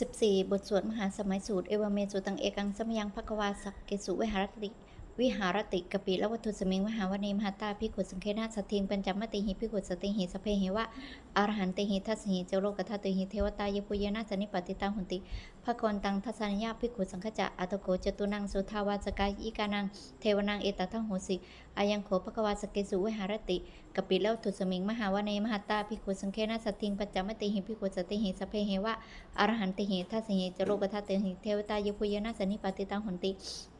14 บทสวดมหาสมัยสูตร เอวเมสุตังเอกังสมยังภควาสักเกสุวิหารติวิหารติกปิละวัตถุสมิงมหาวเนมหาตาพิขุสังเคนาสติงปัญจมติหิพิขุสติหิสพเพหิวะอรหันติหิทัสหิเจโลกทัตติหิเทวตายปุยนะสนิปติตังหุนติ ภกวันตังทัสนัญาพิขุสังขจะอัตโกจตุนังสุทาวาสกายอีกานัง เทวนังเอตทังโหสิอายังโขภควาสเกสุวิหารติกปิเลวัตถุสมิงมหาวเนมหาตาพิขุสังเคนาสทิงปัญจมติหิพิขุสติหิสเพเหวะอรหันติหิทัสสหิจโรกทัตเตหิเทวตายพุยนะสนิปติตังหนติ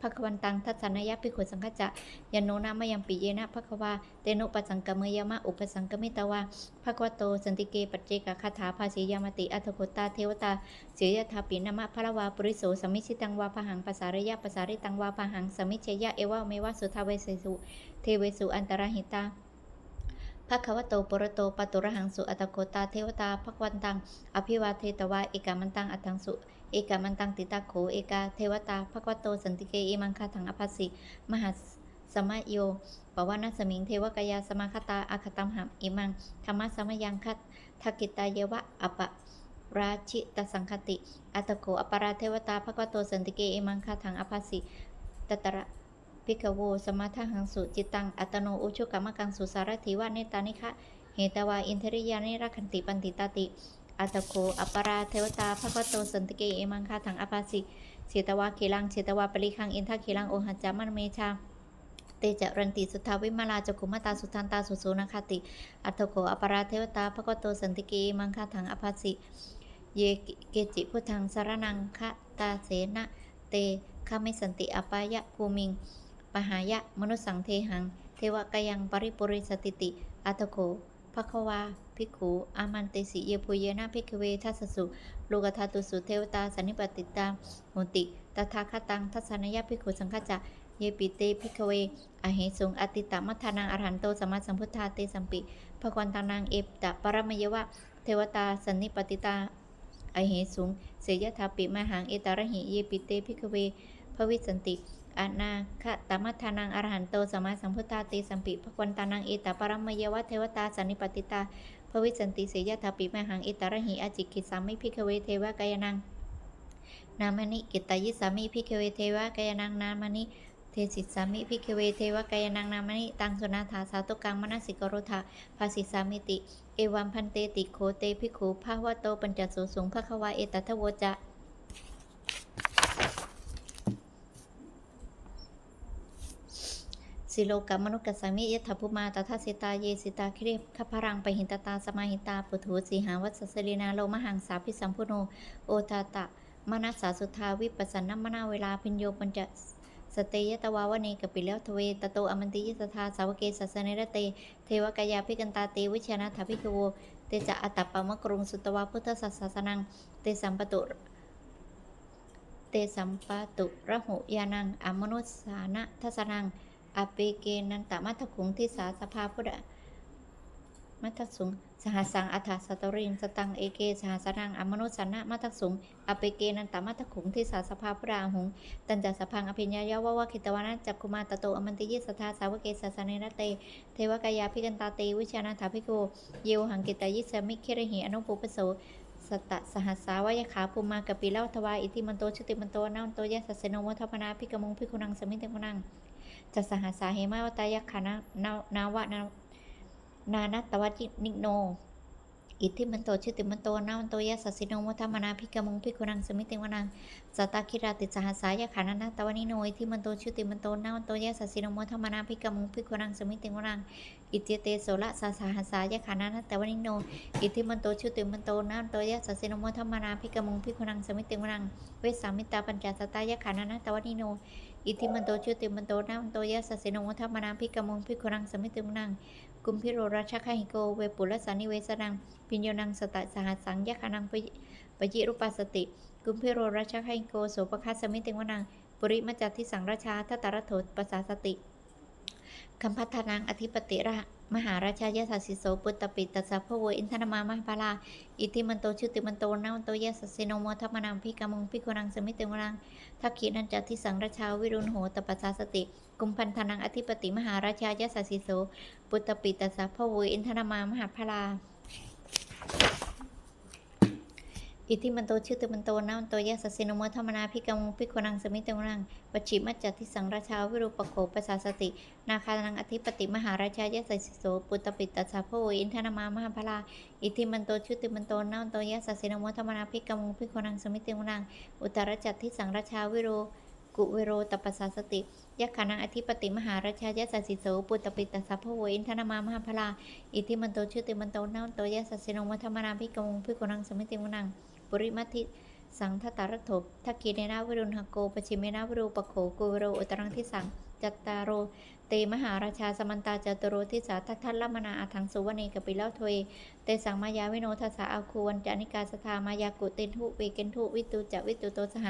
ภควันตังทัสสนยปิขุสังฆจะยนโนนามยังปิเยนะภควาเตนุปสังกเมยมะอุปสังกมิตวาภควโตสันติเกปัจเจกคาถาภาสียามติอัตโกตาเทวตา สียทาปินามะพระวาปริโสสมิชิตังวาพหังภาษาระยะภาษาริตังวาพหังสมิเชยะเอวะเมวะสุทาเวสสุเทเวสุอันตรหิตาภควโตปรโตปตุระหังสุอัตโกตาเทวตาภควันตัง อภิวาเทตวาเอกามันตังอัตังสุ เอกามันตังติตาโขเอกาเทวตาภควโตสันติเกอิมังคาถังอภัสสิมหาสมะโยปวานาสมิงเทวกายาสมาคตาอาคตัมหัมอิมังธรรมะสมยังคัตทักิตาเยวะอปะ ราชิตสังคติ อัตโกอปราเทวตาภควโตสันติเกอิมังคาถังอภัสสิตตระพิกโวสมาทหังสุจิตัง อัตโนอุชุกรรมกังสุสารถิวะเนตานิคะเหตวาอินทริยานิรักขันติปันติตาติ อัตโคอปราเทวตาภควโตสันติเกเอมังคาถังอภาสิเชตวาคีลังเชตวาปริคังอินทคีลังโอหัจจามันเมชา เตจรันติสุทธาวิมาลาจกุมาตาสุทันตาสุสุนคติ อัตโกอปราเทวตาภควโตสันติกเอมังคาถังอภาสิ เยเกจิพุทธังสารนังคะตาเสนะเตคามิสันติอปายะภูมิง ปหายะมนุสังเทหัง เทวกยังปริปุริสติติ อัตโกภควาภิกขุอามันเตสิเยปุเยนะภิกเวทัสสุโลกธาตุสุเทวตาสันนิปติตาโหติตถาคตังทัศนยภิกขุสังฆจะ เยปิเตภิกเวอเหสุงอติตมัทานังอรหันโตสมาสัมพุทธาเตสัมปิภควันตานังเอปตะปรมยวะ เทวตาสันนิปติตาอเหสุง เสยถาปิมหังเอตาระหิเยปิเตภิกเวภวิสันติอานาคตมัทานังอรหันโตสมาสัมพุทธาเตสัมปิภควันตานังเอตปารมยวะเทวตาสันนิปติตาภวิสันติเสยถาปิมหังเอตาระหิอจิกิสามิพิกเวเทวกายนังนามนิกิตายิสามิพิกเวเทวกายนังนามนิ เทสิสามิพิกเวเทวกายนังนามนิตังสุนาถาสาตุกังมนสิกโรธาภาสิสามิติ เอวัมพันเตติโคเตภิขุภาวะโตปัญจสุสุงภควาเอตทะโวจะสิโลกามนุกัสามิยถาภุมาตถาสิตาเยสิตาคริขพรังไปหินตตาสมาหิตาปุถุสีหาวัสสลีนาโลมหังสาพิสัมพุโนโอทาตะมนัสสาสุทาวิปัสสนมนาเวลาพิญโยปัญจ สเตยตวาวเนกปิเลวทเวตโตอมันติยสทาสาวเกสัสเนรเต เทวกายาพิกันตาเตวิชนะถาพิกโวเตจะอัตตปะมะกรุงสุตวาพุทธสัสนัง เตสัมปตุ เตสัมปตุระหุยานังอมนุสานะทัสนังอเปเกนันตมัทคุงที่สาสภาพุทธมัทสุง หสังอัฏฐสตริงสตังเอเกสหสนังอมนุสนะมัทสุงอเปเกนันตมัทคุงที่สาสภาพุทธาหุงตันจัสพังอภิญญายาววะคิตวานัจักคุมาตโตอมันติยิสทาสาวเกสสเนรเต เทวกายาพิกันตาเตวิชานาถาภิโกเยวหังกิตายิสมิคิรหิอนุปุปโสสตะสหัสสาวยขาภูมากปิเลาทวาอิติมันโตชุติมันโตนาวโตยะสัสเสโนโมทัพนาพิกมงพิคุนังสมิติคุนังจะสหัสสาเหมาวตายขานะนานาวะ นานัตตวัจินิโน อิทธิมันโตชิติมันโตนาวันโตยะสัสสิโนมุทัมมนาพิกมงพิคุนังสมิติวนังสตาคิราติสหัสายขานะนัตตวนิโนอิทธิมันโตชิติมันโตนาวันโตยะสัสสิโนมุทัมมนาพิกมงพิคุนังสมิติวนังอิเจเตโสละสาสหัสายขานะนัตตวนิโน อิทธิมันโตชิติมันโตนาวันโตยะสัสสิโนมุทัมมนาพิกมงพิคุนังสมิติวนัง เวสามิตาปัญจสตายขานะนัตตวนิโน อิทธิมันโตชุติมันโตนามันโตยะสัสสิโนมุทัมมนาพิกมงพิคุนังสมิติมุนัง กุมพิโรราชคหิโก เวปุรสานิเวสนังพิญโยนังสตะสหัสสังยะขานังปยิรุปัสสติ กุมพิโรราชคหิโก โสปคัสสมิติวนัง ปุริมจัตทิสังราชาทัตตารโถปัสสาสติ คัมพัทนังอธิปติระมหาราชายสัสสิโสปุตตปิตัสสะพโวอินทนามามหาภาลา อิทธิมันโตชุติมันโตนาวันโตยะสัสสิโนโมทัพมนังพิกมงพิคุนังสมิติวนังทักขีนันจัตทิสังราชาวิรุณโหตปัสสาสติ กุมพันธนังอธิปติมหาราชายสัสสิโสปุตตปิตัสสะพโวอินทนามามหาพลา อิทิมันโตชื่อติมันโตนามันโตยะสัสินโมธรรมนาพิกามุงพิโคนังสมิเตวนังปัจฉิมัจจทิสังราชาวิรูปโขปัสสาสติ นาคานังอธิปติมหาราชายะสัสิโสปุตตปิตตสสะโพอินทนามามหาพลาอิทิมันโตชื่อติมันโตนามันโตยะสัสินโมธรรมนาพิกามุงพิโคนังสมิเตวนังอุตรจัตทิสังราชาวิรูกุเวโรตปัสสาสติยักขานังอธิปติมหาราชายะสัสิโสปุตตปิตตัสสะโพอินทนามามหาพลาอิทิมันโตชื่อติมันโตนามันโตยะสัสินโมธรรมนาพิกามุงพิคนังสมิตวนัง ปุริมัติสังทตารถบทักกีเนนาวรุณหโกปชิเมนาวรูปโขกุวโรอุตรังทิสังจัตตารโรเตมหาราชาสมันตาจตุโรทิสาทัททัลลมนาอาทังสุวเนกปิเลาทเวเตสังมายาวิโนทสสะอาคูวันจานิกาสทามายากุเตนทุเวเกนทุวิตุจะวิตุโตสห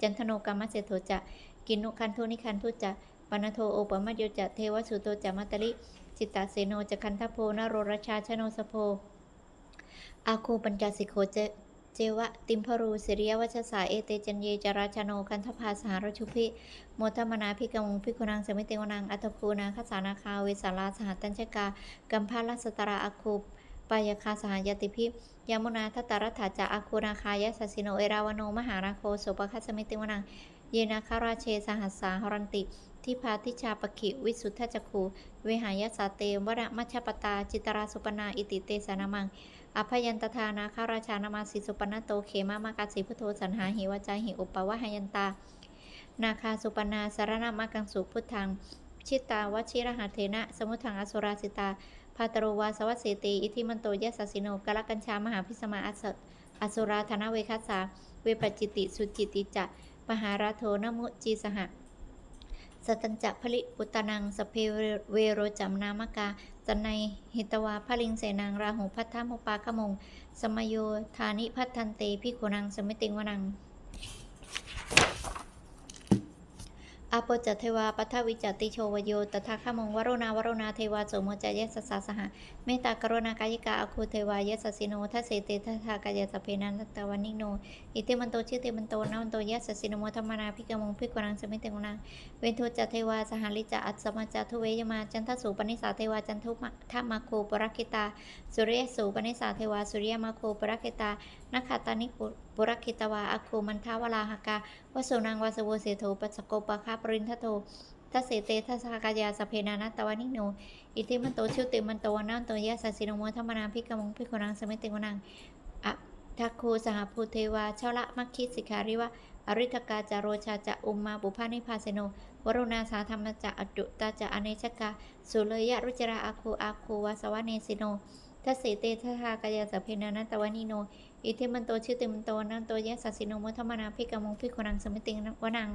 จันทโนกรรมเสโทจะกินุคันทุนิคันทุจะปนโทโอปมะโยจะเทวสุโตจะมัตลิจิตตาเสโนจะคันทโพนโรรชาชโนสโพอาคูปัญจสิโขเจ เจวะติมพรูสิริยวัชสาเอเตจันเยจราชโนคันทภาสหรชุพิโมทมนาพิกมุงพิคุนังสมิเตวนังอัตคูนาคสานาคาเวสาลาสหัตัญชกากัมพาลสตราอาคูปายคาสหายติพิยามุนาทัตตรัฐาจาอาคูนาคายสัสสิโนเอราวโนมหาราโคโสปคัสมิเตวนังเยนาคาราเชสหัสสาหรันติทิพาทิชาปขิวิสุทธจักขูเวหายสาเตวระมัชปตาจิตราสุปนาอิติเตสานามัง อภยันตทานาคาราชานามาสิสุปนโตเขมามากาสิพุทโธสันหาหิวจาหิอุปวะหยันตา นาคาสุปนาสารนามากังสุพุทธัง ชิตาวชิรหาเทนะ สมุทังอสุราสิตาพาตโรวาสวัสเสติ อิทิมันโตยะสัสิโนกะละกัญชามหาพิสมาอัสสอสุราธนเวคัสสาเวปจิติสุจิติจะปหาราโทนมุจีสหะสตัญจะผลิปุตตนังสเพเวโรจัมนามกา จันในหิตวาพลิงเสนางราหูพัทธมุปาขมง สมโย ธานิพัทธันเตพิโขนังสมิติงวนัง อาปจัตเทวาปัทวิจติโชวโยตถาคมงวโรนาวโรนาเทวาโสมจายสสสาสหะเมตตากรุณากายิกาอคูเทวายสสิโนทัสเสเตทัทากายสเพนันตะวานิโน อิเตมันโตชื่อเตมันโตนามันโตยสสิโนมธรรมนาพิกมงพิกนังสมิเตงนังเวนทุจัตเทวาสหลิจาอัตสมาจาทุเวยมาจันทสูปนิสาเทวาจันทุมะทัมมาโคปรักิตาสุริยสูปนิสาเทวาสุริยมาโคปรักิตานักขตานิปุ ปุรักขิตวาอโคมันทาวลาหกาวสุนังวาสโวเสโทปัสโกปะคาปรินทโททัสเสเตทัสกายาสเพนานัตตวานิโน อิติมันโตชิวติมันโตวนันโตยะสัสินโมธรรมนาพิกมงพิกนังสมิติวนังอะทักคูสหภูเทวาเชละมัคคิสิการิวะอริทกาจารโรชาจะอุมมาบุพานิพาเสโนวรุณาสาธรรมจะอดุตาจะอเนชกาสุเลยะรุจราอาคูอาคูวาสวะเนสิโน ทัสเสเตทหากายาสพเพนานัตวานิโน อิเทมันโตชิติมันโตนันโตยะสัสสิโนโมธรรมนาภิกมงพิกนังสมิติงวนัง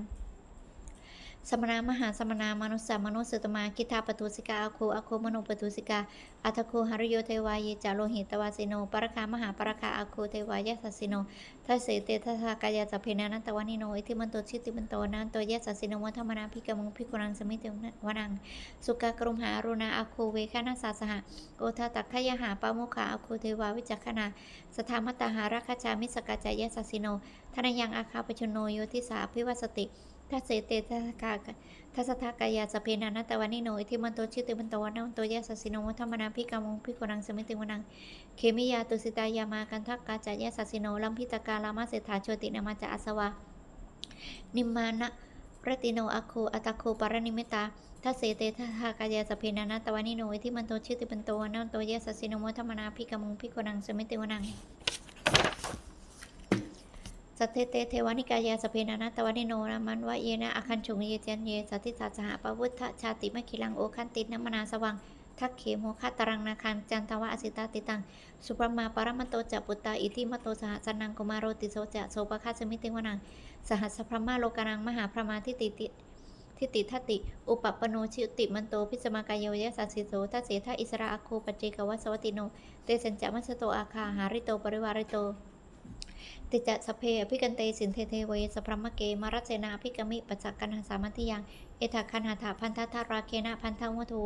สมณามหาสมณามนุสสมนุสสุตมาคิทาปตุสิกาอาโคอาโคมโนปตุสิกาอัตโคหริโยเทวายจาโลหิตวาสิโนปรคามหาปรคาอาโคเทวายสัสสิโนทัสเสเตทัสากายาสัพเพนานันตวานิโนอิทิมันโตชิติมันโตนันโตยะสัสิโนโมธรรมนาพิกมุงพิกนังสมิติวนังสุกากรุมหาอรุณาอาโคเวคานาสาสหะโอทาตักขยหาปาโมขาอาโคเทวาวิจักขณาสธามตาหาราคชามิสกาจายะสัสสิโนทนยังอาคาปชโนโยทิสาพิวัสติ ทัสเสตทัสกาทัสสะกายาสเพนานัตตวานิโนอิทิมันโตชิติมันโตวานันโตยะสสิโนวัฒมนาพิกามงพิโกนังสมิติวนัง เคมิยาตุสิตายามากันทักกาจายะสสิโนลัมพิตกาลามาเศรษฐาโชตินามาจาอาสวะนิมมานะรติโนอะโคอัตโคปารนิมิตาทัสเสตทัสกายาสเพนานัตตวานิโนอิทิมันโตชิติมันโตวานันโตยะสสิโนวัฒมนาพิกามงพิโกนังสมิติวนัง สัทเทเตเทวานิกายาสเพนานัตวานิโนนามันวะเยนะอคันชุงเยเจนเยสัตติสัจหะปวุฒชาติมคิลังโอคันตินนมนาสวังทักเขโมคาตรังนาคันจันทวะอสิตาติตัง สุปรมาปรมตโตจะปุตตาอิทิมโตสหสนังกุมารโรติโสจะโสปะคาสมิติวนัง สหัสพรมาโลกานังมหาพรมาทิติติทิติทัติ อุปปปโนชิติมันโต พิสมากายยะสัสสิโสทัสเสทะอิสระอาโคปัจเจกวัสวัติโน เตสัญจมัสโตอาคาหาริโตปริวาริโต ติจะสเพอภิกันเตสินเทเทเวสพรมเกมารัเสนาอภิกมิปัจจกันหาสามัติยัง เอถาคันหาถาพันธทาราเคนะพันธวัตู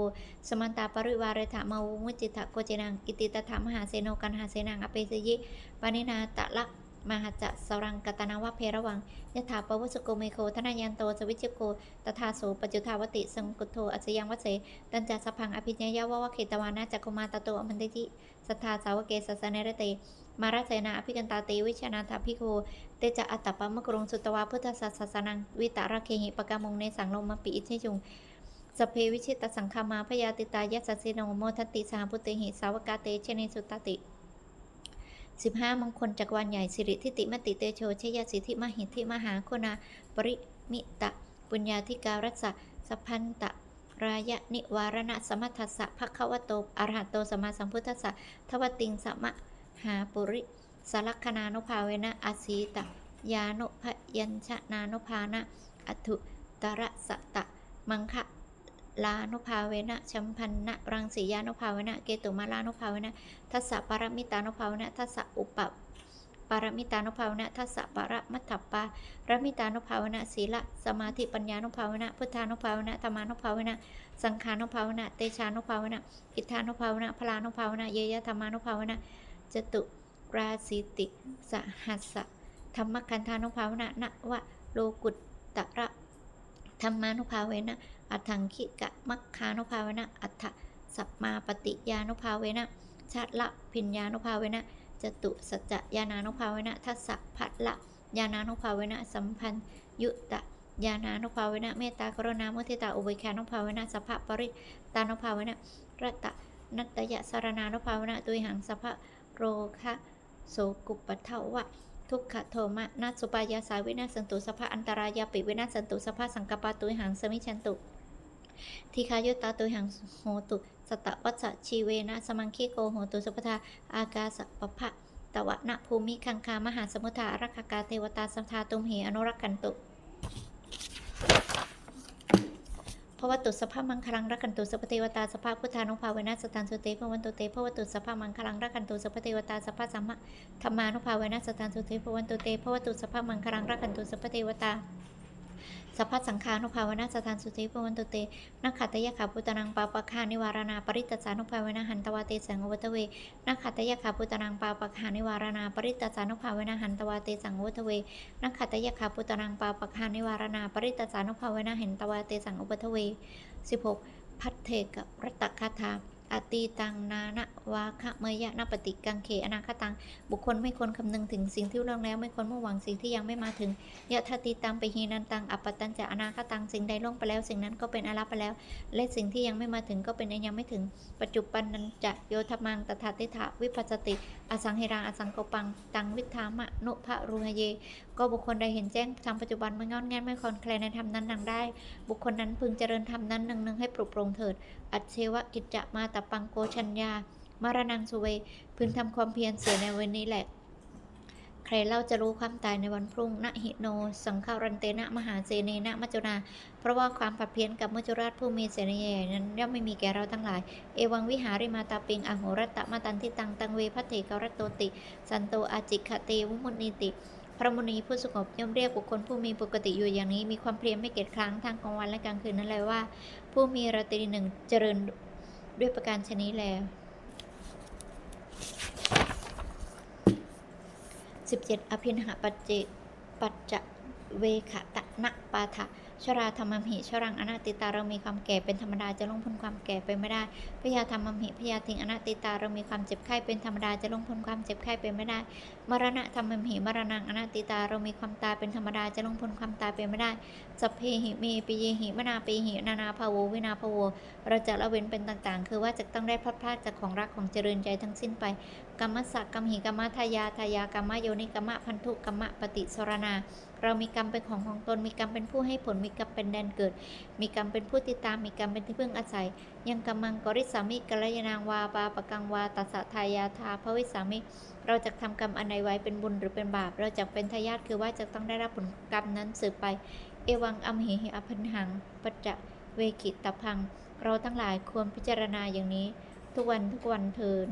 สมันตาปริวาเรถามาวุมุจิตะโกเจนัง อิติตถามหาเสโนกันหาเสนังอเปสยิปานินาตะลัก มหัจจะสรังกตนาวะเพระวังยถาปวัสโกเมโคธนายันโตสวิจโกตถาโสปจุทาวติสังกุโทอัจยังวัเสตัญจสพังอภิญญาวะวะเขตวานาจักุมาตโตอมันติจิสัทธาสาวเกสัสเนรเต มาราเสนาอภิกันตาเตวิชนาทาภิโคเตจะอัตตปะมะกรงสุตวาพุทธศาสสนังวิตาระเคหิปกามงในสังลมปิอิทิจุงสเพวิชิตสังคามาพยาติตายสสสิโนโมทติสหพุตเตหิสาวกาเตเชเนสุตติ ติสิบห้ามงคลจักรวาลใหญ่สิริทิติมติเตโชชยสิทธิมหิทธิมหาคุณาปริมิตะ ปุญญาธิการัสสะสัพพันตะรายะนิวารณะสมัทธัสสะภควโตอรหัตโตสมาสัมพุทธสะทวติงสมะหาปุริสลักขณานุภาเวนะอาสีตะยานุพยัญชนานุภานะอัตุตระสะตะ มังคะ ลานุภาเวนะชัมพันนะรังสียานุภาเวนะเกตุมาลานุภาเวนะทัสสะปรมิตานุภาเวนะทัสสะอุปปารมิตานุภาเวนะทัสสะปรมัตถปารมิตานุภาเวนะศีละสมาธิปัญญานุภาเวนะพุทธานุภาเวนะธรรมานุภาเวนะสังขานุภาเวนะเตชานุภาเวนะอิทธานุภาเวนะพลานุภาเวนะเยยะธรรมานุภาเวนะจตุราสิติสหัสสะธรรมคันธานุภาวนนะวะโลกุตตระ ธรรมานุภาเวนะ อัฏฐังคิกะมัคคานุภาเวนะ อัฏฐสัมมาปฏิยานุภาเวนะชาติละพิญญานุภาเวนะจตุสัจจยานานุภาเวนะทัสสะพัทละยานานุภาเวนะสัมพันยุตะยานานุภาเวนะเมตตากรุณามุทิตาอุเบกขานุภาเวนะสัพพะปริตานุภาเวนะรัตตะนัตตยสารนานุภาเวนะตุยหังสัพพะโรคะโสกุปปะเทวะ ทุกขโทมะนาสุปายาสาวินาสันตุสภาอันตรายาปิวินาสันตุสภาสังกปาตุยหังสมิชันตุทีคายุตตาตุยหังโหตุสตะวัชชีเวนะสมังคีโกโหตุสุปทาอากาสปะพะตวะนะภูมิคังคามหาสมุทารักกาเทวตาสัมทาตุมเหอนุรักขันตุ พระวตุสภาพมังคลังรักขันตุสัพเทวตาสภาพพุทธานุภาเวนะสตันสุเตพระวันตุเตพระวตุสภาพมังคลังรักขันตุสัพเทวตาสภาพสัมมาธรรมานุภาเวนะสตันสุเตพวันตุเตภวตุสภาพมังคลังรักขันตุสัพเทวตา สัพพสังฆานุภาเวนะสตันสุเทพวันตุเตนักขัตยขาพุตนังปาปะคานิวารณาปริตตสานุภาเวนะหันตวาเตสังวัตเวนักขัตยขาพุตนังปาปะคานิวารณาปริตตสานุภาเวนะหันตวาเตสังวัตเวนักขัตยขาพุตนังปาปะคานิวารณาปริตตสานุภาเวนะหันตวาเตสังอุปทเว 16. พัทเทกรัตตคาถา อตีตังนานะวาคะเมยะนปฏิกังเขอนาคตัง บุคคลไม่ควรคำนึงถึงสิ่งที่ล่วงแล้ว ไม่ควรมุ่งหวังสิ่งที่ยังไม่มาถึงยะทติตังไปหีนันตัง อัปปตันจะอนาคตัง สิ่งใดล่วงไปแล้ว สิ่งนั้นก็เป็นอารัปไปแล้ว และสิ่งที่ยังไม่มาถึงก็เป็นอันยังไม่ถึง ปัจจุบันนันจะโยธมังตถาติถาวิปัสสติ อสังเหรังอสังโกปัง ตังวิธามะนุภะรูหเย ก็บุคคลใดเห็นแจ้งทำปัจจุบันไม่งอนแงนไม่คลอนแคลนในธรรมนั้นนังได้ บุคคลนั้นพึงเจริญธรรมนั้นหนึ่งหนึ่งให้ปลุกปลงเถิด อัจเชวะกิจจะมาตะปังโกชัญญา มารนังสุเว พึงทำความเพียรเสียในวันนี้แหละใครเล่าจะรู้ความตายในวันพรุ่งนะหิโน สังฆารันเตนะมหาเสเนนะมัจจุนา เพราะว่าความผัดเพี้ยนกับมัจจุราชผู้มีเสนีใหญ่นั้นย่อมไม่มีแก่เราทั้งหลาย เอวังวิหาริมาตาปิงอโหรัตตะมาตันทิตังตังเวพัตเถกรัตโตติ สันโตอาจิคเตวุมุนีติ พระมุนีผู้สงบย่อมเรียกบุคคลผู้มีปกติอยู่อย่างนี้มีความเพลียไม่เกียจครั้งทั้งกลางวันและกลางคืนนั่นแหละว่า ผู้มีราตรีหนึ่งเจริญด้วยประการชนิดแล้ว17 อภินหปัจเจปัจจเวขะตะนะปาทะ ชราธรรมมหิชรังอนาติตาเรามีความแก่เป็นธรรมดาจะลงพ้นความแก่ไปไม่ได้พยาธรรมมหิพยาทิงอนาติตาเรามีความเจ็บไข้เป็นธรรมดาจะลงพ้นความเจ็บไข้ไปไม่ได้ มรณะธรรมมหิมรณังอนาติตาเรามีความตายเป็นธรรมดาจะลงพ้นความตายไปไม่ได้สัพเพหิเมปิเยหิมนาปิหินานาภาววินาภาวเราจะละเว้นเป็นต่างๆ คือว่าจะต้องได้พลัดพรากจากของรักของเจริญใจทั้งสิ้นไป กรรมสักกรรมหิกรรมทายาทายากรรมโยนิกรรมพันธุกรรมปฏิสรณา เรามีกรรมเป็นของของตน มีกรรมเป็นผู้ให้ผล มีกรรมเป็นแดนเกิด มีกรรมเป็นผู้ติดตาม มีกรรมเป็นที่พึ่งอาศัย ยังกรรมังกริสามิกัลยานางวาปาปะกังวาตัสสะทายาทาภวิสามิ เราจะทำกรรมอันใดไว้เป็นบุญหรือเป็นบาป เราจะเป็นทายาทคือว่าจะต้องได้รับผลกรรมนั้นสืบไป เอวังอัมหิหิอภันหังปัจจะเวกิตตพัง เราทั้งหลายควรพิจารณาอย่างนี้ ทุกวันทุกวันเทิน